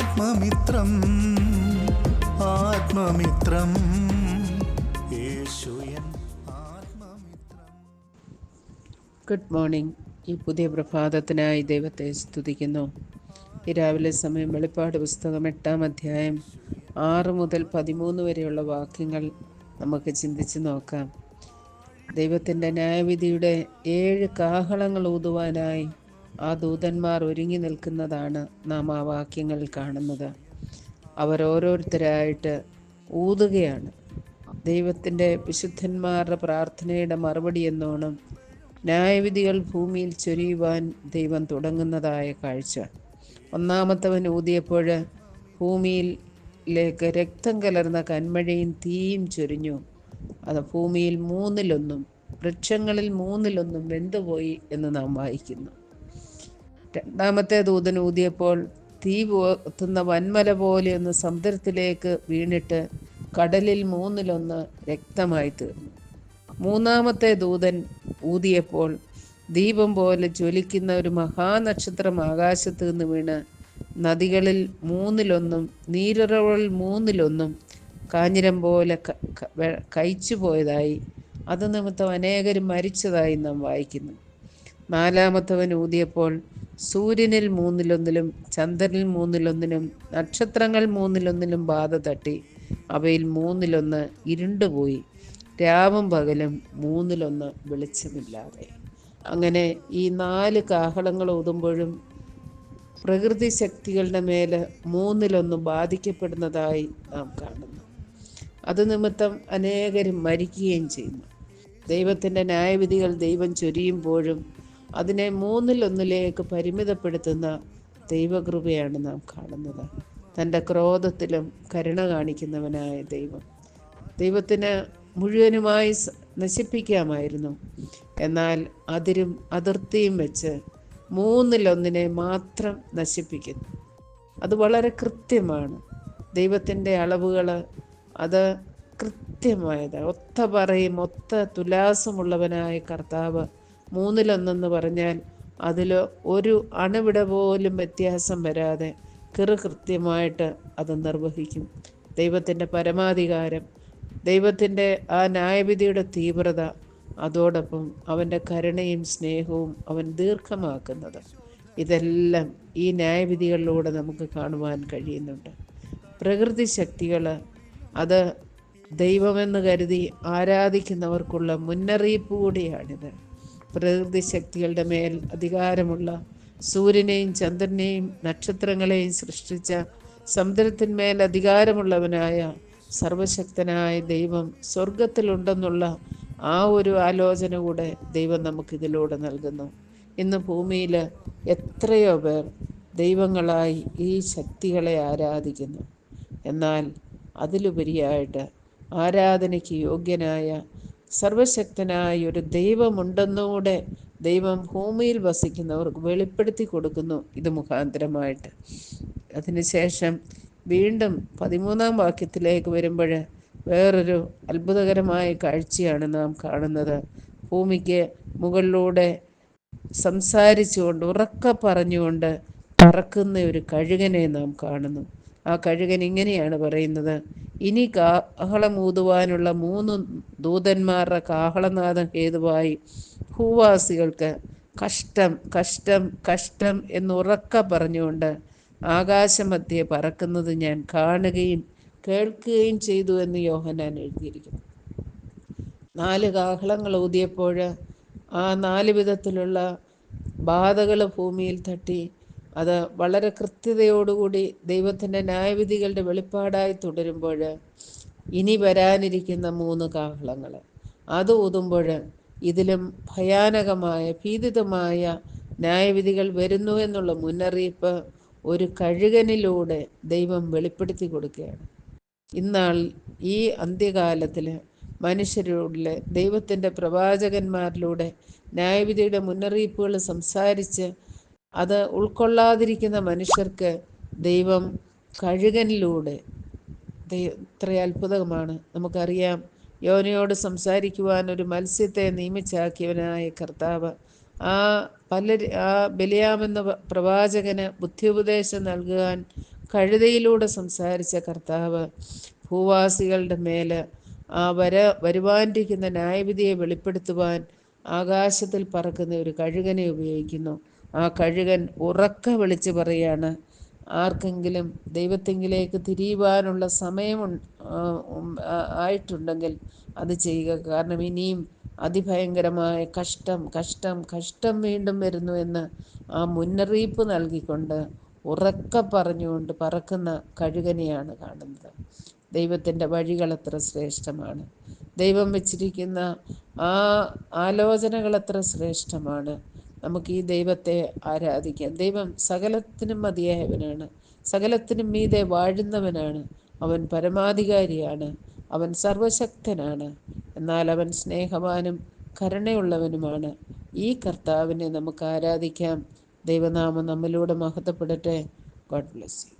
ആത്മമിത്രം ആത്മമിത്രം. Good morning ഈ പുതിയ പ്രഭാതത്തിനായി ദൈവത്തെ സ്തുതിക്കുന്നു. ഈ രാവിലെ സമയം വെളിപ്പാട് പുസ്തകം എട്ടാം അധ്യായം ആറ് മുതൽ പതിമൂന്ന് വരെയുള്ള വാക്യങ്ങൾ നമുക്ക് ചിന്തിച്ച് നോക്കാം. ദൈവത്തിന്റെ ന്യായവിധിയുടെ ഏഴ് കാഹളങ്ങൾ ഊതുവാനായി ആ ദൂതന്മാർ ഒരുങ്ങി നിൽക്കുന്നതാണ് നാം ആ വാക്യങ്ങളിൽ കാണുന്നത്. അവർ ഓരോരുത്തരായിട്ട് ഊതുകയാണ്. ദൈവത്തിന്റെ വിശുദ്ധന്മാരുടെ പ്രാർത്ഥനയുടെ മറുപടി എന്നോണം ന്യായവിധികൾ ഭൂമിയിൽ ചൊരിയുവാൻ ദൈവം തുടങ്ങുന്നതായ കാഴ്ച. ഒന്നാമത്തവൻ ഊതിയപ്പോൾ ഭൂമിയിലേക്ക് രക്തം കലർന്ന കന്മഴയും തീയും ചൊരിഞ്ഞു. അത് ഭൂമിയിൽ മൂന്നിലൊന്നും വൃക്ഷങ്ങളിൽ മൂന്നിലൊന്നും വെന്തുപോയി എന്ന് നാം വായിക്കുന്നു. രണ്ടാമത്തെ ദൂതൻ ഊതിയപ്പോൾ തീ പോത്തുന്ന വൻമല പോലെ ഒന്ന് സമുദ്രത്തിലേക്ക് വീണിട്ട് കടലിൽ മൂന്നിലൊന്ന് രക്തമായി തീർന്നു. മൂന്നാമത്തെ ദൂതൻ ഊതിയപ്പോൾ ദീപം പോലെ ജ്വലിക്കുന്ന ഒരു മഹാനക്ഷത്രം ആകാശത്ത് നിന്ന് വീണ് നദികളിൽ മൂന്നിലൊന്നും നീരുറവുകളിൽ മൂന്നിലൊന്നും കാഞ്ഞിരം പോലെ കഴിച്ചു പോയതായി അത് നിമിത്തം അനേകരും മരിച്ചതായി നാം വായിക്കുന്നു. നാലാമത്തവൻ ഊതിയപ്പോൾ സൂര്യനിൽ മൂന്നിലൊന്നിലും ചന്ദ്രനിൽ മൂന്നിലൊന്നിനും നക്ഷത്രങ്ങൾ മൂന്നിലൊന്നിലും ബാധ തട്ടി. അവയിൽ മൂന്നിലൊന്ന് ഇരുണ്ടുപോയി. രാവും പകലും മൂന്നിലൊന്ന് വെളിച്ചമില്ലാതെ. അങ്ങനെ ഈ നാല് കാഹളങ്ങൾ ഓതുമ്പോഴും പ്രകൃതി ശക്തികളുടെ മേൽ മൂന്നിലൊന്ന് ബാധിക്കപ്പെടുന്നതായി നാം കാണുന്നു. അത് നിമിത്തം അനേകരും മരിക്കുകയും ചെയ്യുന്നു. ദൈവത്തിന്റെ ന്യായവിധികൾ ദൈവം ചൊരിയുമ്പോഴും അതിനെ മൂന്നിലൊന്നിലേക്ക് പരിമിതപ്പെടുത്തുന്ന ദൈവകൃപയാണ് നാം കാണുന്നത്. തന്റെ ക്രോധത്തിലും കരുണ കാണിക്കുന്നവനായ ദൈവം. ദൈവത്തിന് മുഴുവനുമായി നശിപ്പിക്കാമായിരുന്നു. എന്നാൽ അതിരും അതിർത്തിയും വെച്ച് മൂന്നിലൊന്നിനെ മാത്രം നശിപ്പിക്കുന്നു. അത് വളരെ കൃത്യമാണ്. ദൈവത്തിന്റെ അളവുകൾ അത് കൃത്യമായത് ഒത്ത പറയും ഒത്ത തുലാസമുള്ളവനായ കർത്താവ് മൂന്നിലൊന്നെന്ന് പറഞ്ഞാൽ അതിൽ ഒരു അണുവിട പോലും വ്യത്യാസം വരാതെ കൃത്യമായിട്ട് അത് നിർവഹിക്കും. ദൈവത്തിന്റെ പരമാധികാരം ദൈവത്തിന്റെ ആ ന്യായവിധിയുടെ തീവ്രത അതോടൊപ്പം അവന്റെ കരുണയും സ്നേഹവും അവൻ ദീർഘമാക്കുന്നത്. ഇതെല്ലാം ഈ ന്യായവിധികളിലൂടെ നമുക്ക് കാണുവാൻ കഴിയുന്നുണ്ട്. പ്രകൃതി ശക്തികൾ അത് ദൈവമെന്ന് കരുതി ആരാധിക്കുന്നവർക്കുള്ള മുന്നറിയിപ്പ് കൂടിയാണിത്. പ്രകൃതി ശക്തികളുടെ മേൽ അധികാരമുള്ള സൂര്യനെയും ചന്ദ്രനെയും നക്ഷത്രങ്ങളെയും സൃഷ്ടിച്ച സമുദ്രത്തിന്മേൽ അധികാരമുള്ളവനായ സർവശക്തനായ ദൈവം സ്വർഗത്തിലുണ്ടെന്നുള്ള ആ ഒരു ആലോചന കൂടെ ദൈവം നമുക്കിതിലൂടെ നൽകുന്നു. ഇന്ന് ഭൂമിയിൽ എത്രയോ പേർ ദൈവങ്ങളായി ഈ ശക്തികളെ ആരാധിക്കുന്നു. എന്നാൽ അതിലുപരിയായിട്ട് ആരാധനയ്ക്ക് യോഗ്യനായ സർവശക്തനായ ഒരു ദൈവമുണ്ടെന്നുകൂടെ ദൈവം ഭൂമിയിൽ വസിക്കുന്നവർക്ക് വെളിപ്പെടുത്തി കൊടുക്കുന്നു. ഇത് മുഖാന്തരമായിട്ട്. അതിനുശേഷം വീണ്ടും പതിമൂന്നാം വാക്യത്തിലേക്ക് വരുമ്പോൾ വേറൊരു അത്ഭുതകരമായ കാഴ്ചയാണ് നാം കാണുന്നത്. ഭൂമിക്ക് മുകളിലൂടെ സംസാരിച്ചുകൊണ്ട് ഉറക്ക പറഞ്ഞുകൊണ്ട് പറക്കുന്ന ഒരു കഴുകനെ നാം കാണുന്നു. ആ കഴുകൻ ഇങ്ങനെയാണ് പറയുന്നത്. ഇനി കാഹളം ഊതുവാനുള്ള മൂന്ന് ദൂതന്മാരുടെ കാഹളനാദം ഹേതുവായി. ഭൂവാസികൾക്ക് കഷ്ടം കഷ്ടം കഷ്ടം എന്നുറക്ക പറഞ്ഞുകൊണ്ട് ആകാശമധ്യേ പറക്കുന്നത് ഞാൻ കാണുകയും കേൾക്കുകയും ചെയ്തു എന്ന് യോഹനാൻ എഴുതിയിരിക്കുന്നു. നാല് കാഹളങ്ങൾ ഊതിയപ്പോൾ ആ നാല് വിധത്തിലുള്ള ബാധകൾ ഭൂമിയിൽ തട്ടി അത് വളരെ കൃത്യതയോടുകൂടി ദൈവത്തിന്റെ ന്യായവിധികളുടെ വെളിപ്പാടായി തുടരുമ്പോൾ ഇനി വരാനിരിക്കുന്ന മൂന്ന് കാഹളങ്ങൾ. അത് ഊതുമ്പോൾ ഇതിലും ഭയാനകമായ ഭീതിതമായ ന്യായവിധികൾ വരുന്നു എന്നുള്ള മുന്നറിയിപ്പ് ഒരു കഴുകനിലൂടെ ദൈവം വെളിപ്പെടുത്തി കൊടുക്കുകയാണ്. ഇന്നാൾ ഈ അന്ത്യകാലത്തിൽ മനുഷ്യരിലൂടെ ദൈവത്തിന്റെ പ്രവാചകന്മാരിലൂടെ ന്യായവിധിയുടെ മുന്നറിയിപ്പുകൾ സംസാരിച്ച് അത് ഉൾക്കൊള്ളാതിരിക്കുന്ന മനുഷ്യർക്ക് ദൈവം കഴുകനിലൂടെ ഇത്ര അത്ഭുതമാണ്. നമുക്കറിയാം യോനയോട് സംസാരിക്കുവാൻ ഒരു മത്സ്യത്തെ നിയമിച്ചാക്കിയവനായ കർത്താവ്. ആ പല ആ ബലിയാമെന്ന പ്രവാചകന് ബുദ്ധിയുപദേശം നൽകുവാൻ കഴുതയിലൂടെ സംസാരിച്ച കർത്താവ് ഭൂവാസികളുടെ മേൽ ആ വര വരുവാനിരിക്കുന്ന ന്യായവിധിയെ വെളിപ്പെടുത്തുവാൻ ആകാശത്തിൽ പറക്കുന്ന ഒരു കഴുകനെ ഉപയോഗിക്കുന്നു. ആ കഴുകൻ ഉറക്ക വിളിച്ച് പറയാണ് ആർക്കെങ്കിലും ദൈവത്തെങ്കിലേക്ക് തിരിയുവാനുള്ള സമയം ആയിട്ടുണ്ടെങ്കിൽ അത് ചെയ്യുക. കാരണം ഇനിയും അതിഭയങ്കരമായ കഷ്ടം കഷ്ടം കഷ്ടം വീണ്ടും വരുന്നു എന്ന് ആ മുന്നറിയിപ്പ് നൽകിക്കൊണ്ട് ഉറക്ക പറഞ്ഞുകൊണ്ട് പറക്കുന്ന കഴുകനെയാണ് കാണുന്നത്. ദൈവത്തിന്റെ വഴികൾ എത്ര ശ്രേഷ്ഠമാണ്. ദൈവം വെച്ചിരിക്കുന്ന ആ ആലോചനകൾ എത്ര ശ്രേഷ്ഠമാണ്. നമുക്ക് ഈ ദൈവത്തെ ആരാധിക്കാം. ദൈവം സകലത്തിനും മതിയായവനാണ്. സകലത്തിനും മീതെ വാഴുന്നവനാണ്. അവൻ പരമാധികാരിയാണ്. അവൻ സർവശക്തനാണ്. എന്നാൽ അവൻ സ്നേഹവാനും കരുണയുള്ളവനുമാണ്. ഈ കർത്താവിനെ നമുക്ക് ആരാധിക്കാം. ദൈവനാമം നമ്മിലൂടെ മഹത്വപ്പെടട്ടെ. God bless you.